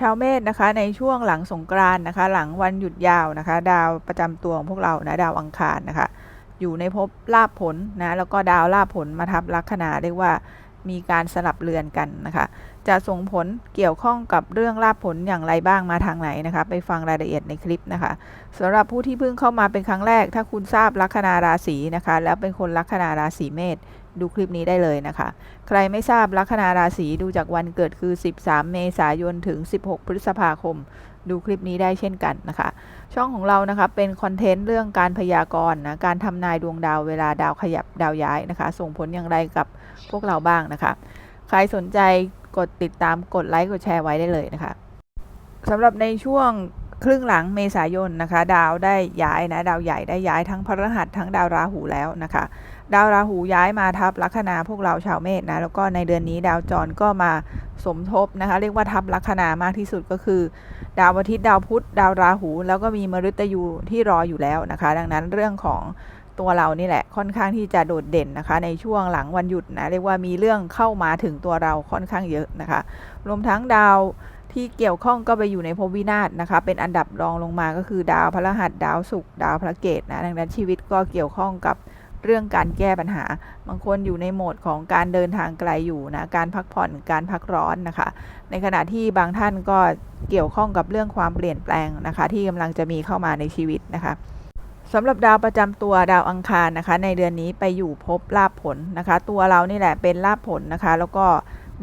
ชาวเมษนะคะในช่วงหลังสงกรานนะคะ หลังวันหยุดยาวนะคะ ดาวประจำตัวของพวกเรานะดาวอังคารนะคะ อยู่ในภพลาภผลนะแล้วก็ดาวลาภผลมาทับลัคนาเรียกว่ามีการสลับเรือนกันนะคะ จะส่งผลเกี่ยวข้องกับเรื่องลาภผลอย่างไรบ้างมาทางไหนนะคะ ไปฟังรายละเอียดในคลิปนะคะสำหรับผู้ที่เพิ่งเข้ามาเป็นครั้งแรก ถ้าคุณทราบลัคนาราศีนะคะ แล้วเป็นคนลัคนาราศีเมษ ดูคลิปนี้ได้เลยนะคะ ใครไม่ทราบลัคนาราศีดูจากวันเกิดคือ 13 เมษายนถึง 16 พฤษภาคม ดูคลิปนี้ได้เช่นกันนะคะ ช่องของเรานะคะเป็นคอนเทนต์เรื่องการพยากรณ์นะการทำนายดวงดาวเวลาดาวขยับดาวย้ายนะคะ ส่งผลอย่างไรกับพวกเราบ้างนะคะ ใครสนใจกดติดตามกดไลค์กดแชร์ไว้ได้เลยนะคะสำหรับในช่วง ครึ่งหลังเมษายนนะคะ ดาวได้ย้ายนะดาวใหญ่ได้ย้ายทั้งพฤหัสทั้งดาวราหูแล้วนะคะ ดาวราหูย้ายมาทับลัคนาพวกเราชาวเมษนะแล้วก็ในเดือนนี้ดาวจรก็มาสมทบนะคะ เรียกว่าทับลัคนามากที่สุดก็คือ ดาวอาทิตย์ดาวพุธดาวราหู แล้วก็มีมฤตยูที่รออยู่แล้วนะคะ ดังนั้นเรื่องของตัวเรานี่แหละค่อนข้างที่จะโดดเด่นนะคะ ในช่วงหลังวันหยุดนะเรียกว่ามีเรื่องเข้ามาถึงตัวเราค่อนข้างเยอะนะคะ รวมทั้งดาว ที่เกี่ยวข้องก็ไปอยู่ในภพวินาศนะคะ เป็นอันดับรองลงมาก็คือดาวพฤหัสดาวศุกร์ดาวพระเกตนะดังนั้นชีวิตก็เกี่ยวข้องกับเรื่องการแก้ปัญหา บางคนอยู่ในโหมดของการเดินทางไกลอยู่นะ การพักผ่อน การพักร้อนนะคะ ในขณะที่บางท่านก็เกี่ยวข้องกับเรื่องความเปลี่ยนแปลงนะคะ ที่กำลังจะมีเข้ามาในชีวิตนะคะสำหรับดาวประจำตัวดาวอังคารนะคะ ในเดือนนี้ไปอยู่ภพลาภผลนะคะ ตัวเรานี่แหละเป็นลาภผลนะคะ แล้วก็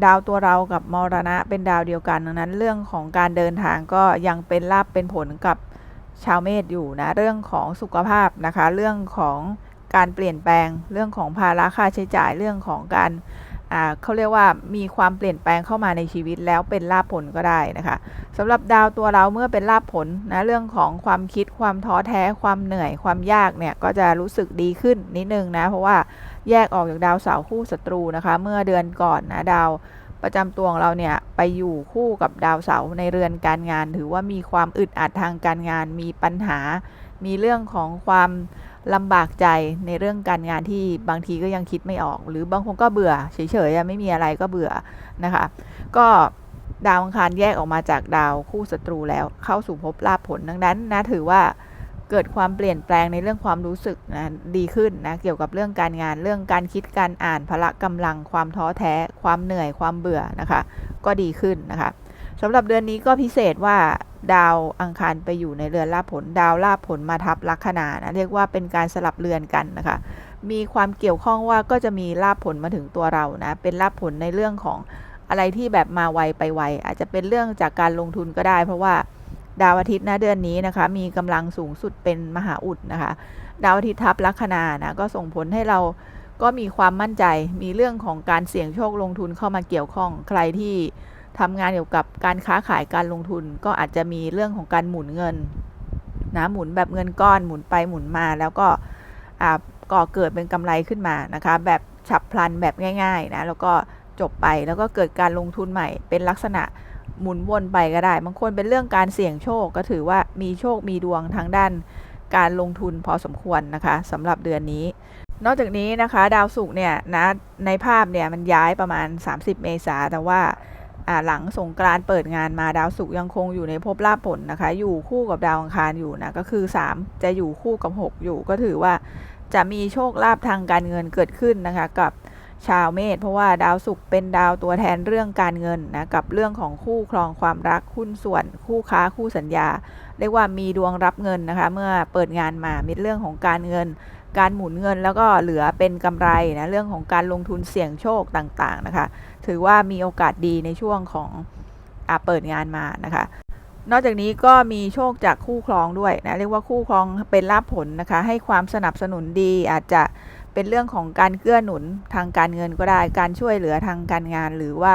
ดาวตัวเรากับมรณะเป็นดาวเดียวกัน ดังนั้นเรื่องของการเดินทางก็ยังเป็นลาภเป็นผลกับชาวเมษอยู่นะ เรื่องของสุขภาพนะคะ เรื่องของการเปลี่ยนแปลง เรื่องของภาระค่าใช้จ่าย เรื่องของการเขาเรียกว่ามีความเปลี่ยนแปลงเข้ามาในชีวิตแล้วเป็นลาภผลก็ได้นะคะสำหรับดาวตัวเราเมื่อเป็นลาภผลนะเรื่องของความคิดความท้อแท้ความเหนื่อยความยากเนี่ยก็จะรู้สึกดีขึ้นนิดนึงนะเพราะว่า แยกออกจากดาวเสาร์คู่ศัตรูนะคะ เมื่อเดือนก่อนนะดาวประจำตัวของเราเนี่ยไปอยู่คู่กับดาวเสาร์ในเรือนการงาน ถือว่ามีความอึดอัดทางการงาน มีปัญหา มีเรื่องของความลำบากใจในเรื่องการงานที่บางทีก็ยังคิดไม่ออก หรือบางคนก็เบื่อเฉยๆไม่มีอะไรก็เบื่อนะคะ ก็ดาวอังคารแยกออกมาจากดาวคู่ศัตรูแล้วเข้าสู่ภพลาภผลดังนั้นนะถือว่า เกิดความเปลี่ยนแปลงในเรื่องความรู้สึกนะดีขึ้นนะเกี่ยวกับเรื่องการงานเรื่องการคิดการอ่านพละกำลัง ความท้อแท้ ความเหนื่อยความเบื่อนะคะ ก็ดีขึ้นนะคะสำหรับเดือนนี้ก็พิเศษว่าดาวอังคารไปอยู่ในเรือนลาผล ดาวลาผลมาทับลัคนานะเรียกว่าเป็นการสลับเรือนกันนะคะ มีความเกี่ยวข้องว่าก็จะมีลาผลมาถึงตัวเรานะเป็นลาผลในเรื่องของอะไรที่แบบมาไวไปไวอาจจะเป็นเรื่องจากการลงทุนก็ได้ เพราะว่า ดาวอาทิตย์นะเดือนนี้นะคะ มีกำลังสูงสุดเป็นมหาอุดนะคะ ดาวอาทิตย์ทับลัคนานะก็ส่งผลให้เราก็มีความมั่นใจ มีเรื่องของการเสี่ยงโชคลงทุนเข้ามาเกี่ยวข้อง ใครที่ทำงานเกี่ยวกับการค้าขายการลงทุน ก็อาจจะมีเรื่องของการหมุนเงินนะหมุนแบบเงินก้อนหมุนไปหมุนมาแล้วก็ก่อเกิดเป็นกำไรขึ้นมานะคะ แบบฉับพลันแบบง่าย ๆนะแล้วก็จบไปแล้วก็เกิดการลงทุนใหม่เป็นลักษณะ หมุนวนไปก็ได้ บางคนเป็นเรื่องการเสี่ยงโชคก็ถือว่ามีโชคมีดวงทางด้านการลงทุนพอสมควรนะคะสำหรับเดือนนี้ นอกจากนี้นะคะดาวศุกร์เนี่ยนะในภาพเนี่ยมันย้ายประมาณ 30 เมษาแต่ว่าหลังสงกรานเปิดงานมาดาวศุกร์ยังคงอยู่ในภพลาภผลนะคะ อยู่คู่กับดาวอังคารอยู่นะก็คือ 3 จะอยู่คู่กับ 6 อยู่ก็ถือว่าจะมีโชคลาภทางการเงินเกิดขึ้นนะคะกับ ชาวเมษเพราะว่าดาวศุกร์เป็นดาวตัวแทนเรื่องการเงินนะกับเรื่องของคู่ครองความรักหุ้นส่วน คู่ค้าคู่สัญญา เรียกว่ามีดวงรับเงินนะคะ เมื่อเปิดงานมามีเรื่องของการเงิน การหมุนเงินแล้วก็เหลือเป็นกำไรนะเรื่องของการลงทุนเสี่ยงโชคต่างๆนะคะ ถือว่ามีโอกาสดีในช่วงของอเปิดงานมานะคะนอกจากนี้ก็มีโชคจากคู่ครองด้วยนะเรียกว่าคู่ครองเป็นลาภผลนะคะ ให้ความสนับสนุนดีอาจจะ เป็นเรื่องของการเกื้อหนุนทางการเงินก็ได้ การช่วยเหลือทางการงาน หรือว่า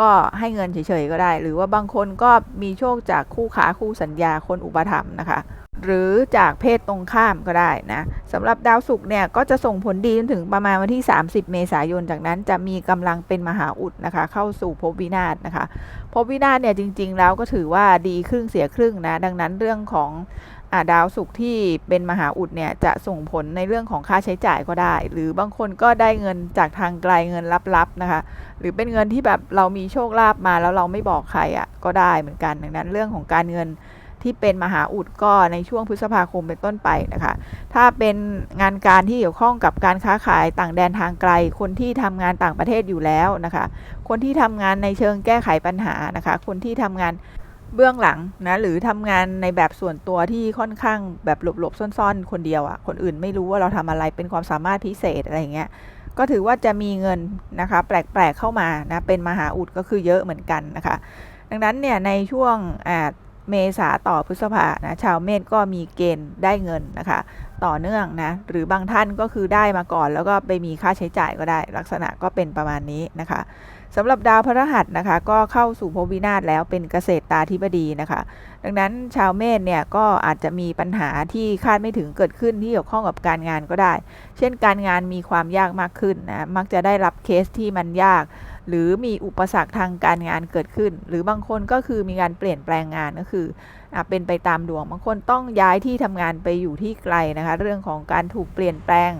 ก็ให้เงินเฉยๆก็ได้ หรือว่าบางคนก็มีโชคจากคู่ค้าคู่สัญญาคนอุปถัมภ์นะคะ หรือจากเพศตรงข้ามก็ได้นะสำหรับดาวศุกร์เนี่ยก็จะส่งผลดีจนถึงประมาณวันที่ 30 เมษายน จากนั้นจะมีกำลังเป็นมหาอุดนะคะ เข้าสู่ภพวินาศนะคะภพวินาศเนี่ยจริง ๆ แล้วก็ถือว่าดีครึ่งเสียครึ่งนะดังนั้นเรื่องของ ดาวศุกร์ที่เป็นมหาอุดเนี่ยจะส่งผลในเรื่องของค่าใช้จ่ายก็ได้ หรือบางคนก็ได้เงินจากทางไกลเงินลับๆนะคะ หรือเป็นเงินที่แบบเรามีโชคลาภมาแล้วเราไม่บอกใครอะ่ะก็ได้เหมือนกันดังนั้นเรื่องของการเงินที่เป็นมหาอุดก็ในช่วงพฤษภาคมเป็นต้นไปนะคะ ถ้าเป็นงานการที่เกี่ยวข้องกับการค้าขายต่างแดนทางไกล คนที่ทำงานต่างประเทศอยู่แล้วนะคะ คนที่ทำงานในเชิงแก้ไขปัญหานะคะ คนที่ทำงาน เบื้องหลังนะหรือทำงานในแบบส่วนตัวที่ค่อนข้างแบบหลบๆซ่อนๆ คนเดียวอะ่ะคนอื่นไม่รู้ว่าเราทำอะไรเป็นความสามารถพิเศษอะไรอย่างเงี้ยก็ถือว่าจะมีเงินนะคะแปลกๆเข้ามานะเป็นมหาอุดก็คือเยอะเหมือนกันนะคะ ดังนั้นเนี่ยในช่วงอ่าเมษาต่อพฤษภานะชาวเมษก็มีเกณฑ์ได้เงินนะคะ ต่อเนื่องนะหรือบางท่านก็คือได้มาก่อน แล้วก็ไปมีค่าใช้จ่ายก็ได้ ลักษณะก็เป็นประมาณนี้นะคะ สำหรับดาวพฤหัสนะคะ ก็เข้าสู่ภพวินาศแล้วเป็นเกษตรตาธิบดีนะคะ ดังนั้นชาวเมษเนี่ยก็อาจจะมีปัญหาที่คาดไม่ถึงเกิดขึ้นที่เกี่ยวข้องกับการงานก็ได้ เช่นการงานมีความยากมากขึ้นนะมักจะได้รับเคสที่มันยาก หรือมีอุปสรรคทางการงานเกิดขึ้น หรือบางคนก็คือมีการเปลี่ยนแปลงงานก็คืออเป็นไปตามดวงบางคนต้องย้ายที่ทำงานไปอยู่ที่ไกลนะคะ เรื่องของการถูกเปลี่ยนแปลง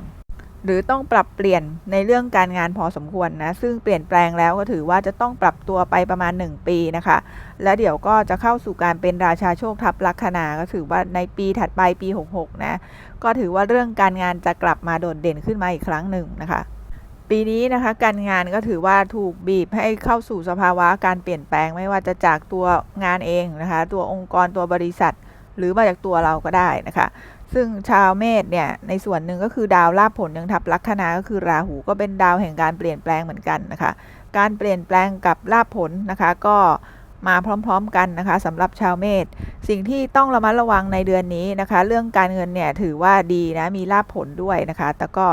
หรือต้องปรับเปลี่ยนในเรื่องการงานพอสมควรนะ ซึ่งเปลี่ยนแปลงแล้วก็ถือว่าจะต้องปรับตัวไปประมาณ 1 ปีนะคะ แล้วเดี๋ยวก็จะเข้าสู่การเป็นราชาโชคทัพลัคนา ก็ถือว่าในปีถัดไปปี 66 นะ ก็ถือว่าเรื่องการงานจะกลับมาโดดเด่นขึ้นมาอีกครั้งหนึ่งนะคะปีนี้นะคะการงานก็ถือว่าถูกบีบให้เข้าสู่สภาวะการเปลี่ยนแปลงไม่ว่าจะจากตัวงานเองนะคะ ตัวองค์กรตัวบริษัท หรือมาจากตัวเราก็ได้นะคะ ซึ่งชาวเมษเนี่ยในส่วนหนึ่งก็คือดาวลาภผลยังทับลัคนาก็คือราหูก็เป็นดาวแห่งการเปลี่ยนแปลงเหมือนกันนะคะ การเปลี่ยนแปลงกับลาภผลนะคะก็มาพร้อมๆกันนะคะสำหรับชาวเมษสิ่งที่ต้องระมัดระวังในเดือนนี้นะคะ เรื่องการเงินเนี่ยถือว่าดีนะมีลาภผลด้วยนะคะแต่ก็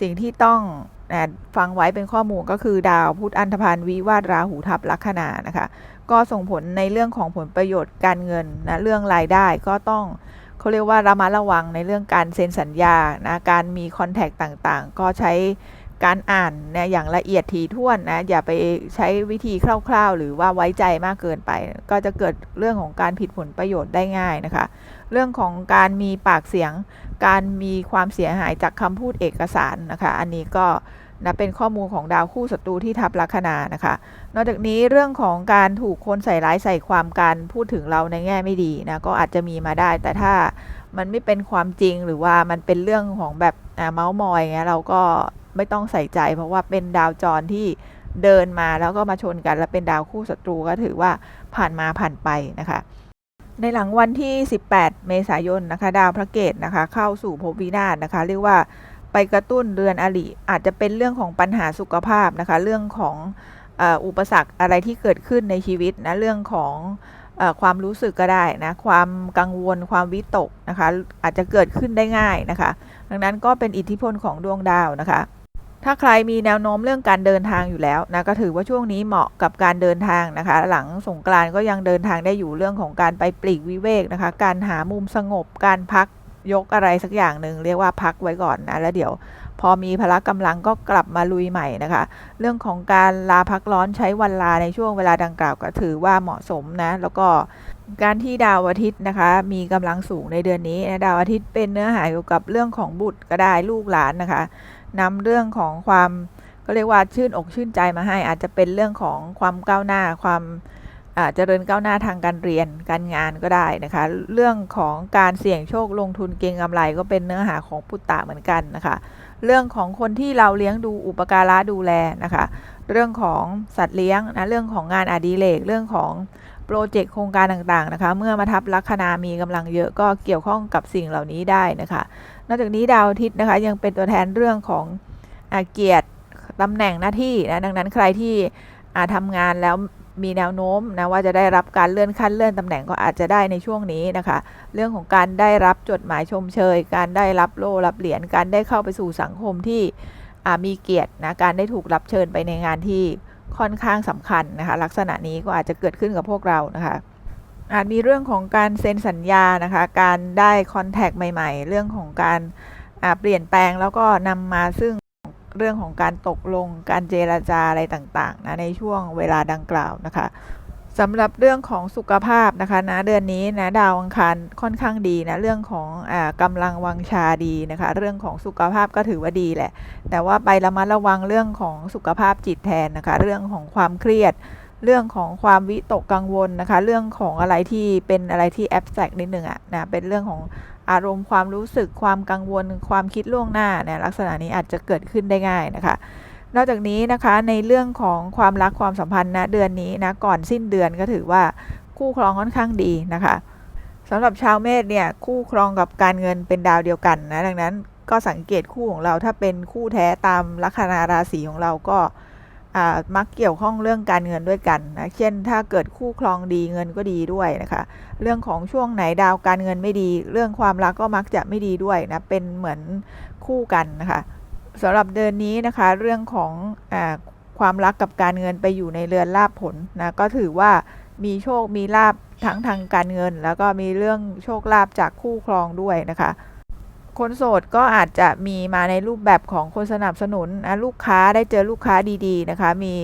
สิ่งที่ต้องนะฟังไว้เป็นข้อมูลก็คือดาวพุธอันธพาลวิวาทราหูทับลัคนานะคะ ก็ส่งผลในเรื่องของผลประโยชน์การเงินนะเรื่องรายได้ก็ต้อง เขาเรียกว่าระมัดระวังในเรื่องการเซ็นสัญญานะการมีคอนแทคต่างๆ ก็ใช้การอ่านนะอย่างละเอียดถี่ถ้วนนะอย่าไปใช้วิธีคร่าว ๆ หรือว่าไว้ใจมากเกินไป ก็จะเกิดเรื่องของการผิดผลประโยชน์ได้ง่ายนะคะ เรื่องของการมีปากเสียง การมีความเสียหายจากคำพูดเอกสารนะคะ อันนี้ก็ นะเป็นข้อมูลของดาวคู่ศัตรูที่ทับลัคนานะคะ นอกจากนี้เรื่องของการถูกคนใส่ร้ายใส่ความการพูดถึงเราในแง่ไม่ดีนะก็อาจจะมีมาได้ แต่ถ้ามันไม่เป็นความจริงหรือว่ามันเป็นเรื่องของแบบเมาส์มอยเงี้ยเราก็ไม่ต้องใส่ใจ เพราะว่าเป็นดาวจรที่เดินมาแล้วก็มาชนกัน แล้วเป็นดาวคู่ศัตรูก็ถือว่าผ่านมาผ่านไปนะคะในหลังวันที่ 18 เมษายนนะคะ ดาวพระเกตนะคะ เข้าสู่ภพวินาศนะคะ เรียกว่า ไปกระตุ้นเรือนอริอาจจะเป็นเรื่องของปัญหาสุขภาพนะคะ เรื่องของอุปสรรคอะไรที่เกิดขึ้นในชีวิตนะเรื่องของอความรู้สึกก็ได้นะความกังวลความวิตกนะคะ อาจจะเกิดขึ้นได้ง่ายนะคะ ดังนั้นก็เป็นอิทธิพลของดวงดาวนะคะ ถ้าใครมีแนวโน้มเรื่องการเดินทางอยู่แล้วนะก็ถือว่าช่วงนี้เหมาะกับการเดินทางนะคะ หลังสงกรานก็ยังเดินทางได้อยู่เรื่องของการไปปลีกวิเวกนะคะ การหามุมสงบการพัก ยกอะไรสักอย่างหนึ่งเรียกว่าพักไว้ก่อนนะแล้วเดี๋ยวพอมีพละกำลังก็กลับมาลุยใหม่นะคะ เรื่องของการลาพักร้อนใช้วันลาในช่วงเวลาดังกล่าวก็ถือว่าเหมาะสมนะ แล้วก็การที่ดาวอาทิตย์นะคะ มีกำลังสูงในเดือนนี้นะดาวอาทิตย์เป็นเนื้อหาเกี่ยวกับเรื่องของบุตรก็ได้ลูกหลานนะคะนำเรื่องของความก็เรียกว่าชื่นอกชื่นใจมาให้อาจจะเป็นเรื่องของความก้าวหน้าความ เจริญก้าวหน้าทางการเรียนการงานก็ได้นะคะ เรื่องของการเสี่ยงโชคลงทุนเก็งกำไรก็เป็นเนื้อหาของปุตตะเหมือนกันนะคะ เรื่องของคนที่เราเลี้ยงดูอุปการะดูแลนะคะ เรื่องของสัตว์เลี้ยงนะเรื่องของงานอดิเรกเรื่องของโปรเจกต์โครงการต่างๆนะคะ เมื่อมาทับลัคนามีกำลังเยอะก็เกี่ยวข้องกับสิ่งเหล่านี้ได้นะคะ นอกจากนี้ดาวอาทิตย์นะคะยังเป็นตัวแทนเรื่องของอเกียรติตำแหน่งหน้าที่นะดังนั้นใครที่อาทำงานแล้ว มีแนวโน้มนะว่าจะได้รับการเลื่อนขั้นเลื่อนตำแหน่งก็อาจจะได้ในช่วงนี้นะคะ เรื่องของการได้รับจดหมายชมเชย การได้รับโล่รับเหรียญการได้เข้าไปสู่สังคมที่มีเกียรตินะการได้ถูกรับเชิญไปในงานที่ค่อนข้างสำคัญนะคะ ลักษณะนี้ก็อาจจะเกิดขึ้นกับพวกเรานะคะอาจมีเรื่องของการเซ็นสัญญานะคะ การได้คอนแทคใหม่ ๆ เรื่องของการเปลี่ยนแปลงแล้วก็นำมาซึ่ง เรื่องของการตกลงการเจรจาอะไรต่างๆนะในช่วงเวลาดังกล่าวนะคะสำหรับเรื่องของสุขภาพนะคะนะเดือนนี้นะดาวอังคารค่อนข้างดีนะเรื่องของอากำลังวังชาดีนะคะเรื่องของสุขภาพก็ถือว่าดีแหละ แต่ว่าไประมัดระวังเรื่องของสุขภาพจิตแทนนะคะเรื่องของความเครียด เรื่องของความวิตกกังวลนะคะเรื่องของอะไรที่เป็นอะไรที่แอบแ c t นิดนึงอะนะเป็นเรื่องของ อารมณ์ความรู้สึกความกังวลความคิดล่วงหน้าเนี่ยลักษณะนี้อาจจะเกิดขึ้นได้ง่ายนะคะ นอกจากนี้นะคะในเรื่องของความรักความสัมพันธ์นะเดือนนี้นะก่อนสิ้นเดือนก็ถือว่าคู่ครองค่อนข้างดีนะคะสำหรับชาวเมษเนี่ยคู่ครองกับการเงินเป็นดาวเดียวกันนะดังนั้นก็สังเกตคู่ของเราถ้าเป็นคู่แท้ตามลัคนาราศีของเราก็ มักเกี่ยวข้องเรื่องการเงินด้วยกันนะเช่น ถ้าเกิดคู่ครองดีเงินก็ดีด้วยนะคะ เรื่องของช่วงไหนดาวการเงินไม่ดี เรื่องความรักก็มักจะไม่ดีด้วยนะเป็นเหมือนคู่กันนะคะสำหรับเดือนนี้นะคะ เรื่องของอความรักกับการเงินไปอยู่ในเรือนลาภผลนะก็ถือว่ามีโชคมีลาบทั้งทางการเงิน แล้วก็มีเรื่องโชคลาภจากคู่ครองด้วยนะคะ คนโสดก็อาจจะมีมาในรูปแบบของคนสนับสนุนนะลูกค้าได้เจอลูกค้าดีๆนะคะ มี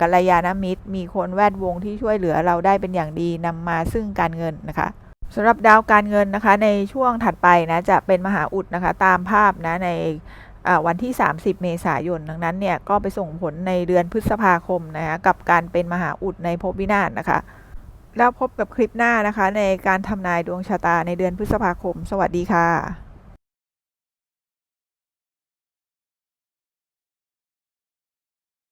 กัลยาณมิตร มีคนแวดวงที่ช่วยเหลือเราได้เป็นอย่างดีนำมาซึ่งการเงินนะคะสำหรับดาวการเงินนะคะ ในช่วงถัดไปนะจะเป็นมหาอุดนะคะ ตามภาพนะในวันที่ 30 เมษายน ดังนั้นเนี่ยก็ไปส่งผลในเดือนพฤษภาคมนะคะกับการเป็นมหาอุดในภพวินาศนะคะ แล้วพบกับคลิปหน้านะคะ ในการทำนายดวงชะตาในเดือนพฤษภาคม สวัสดีค่ะ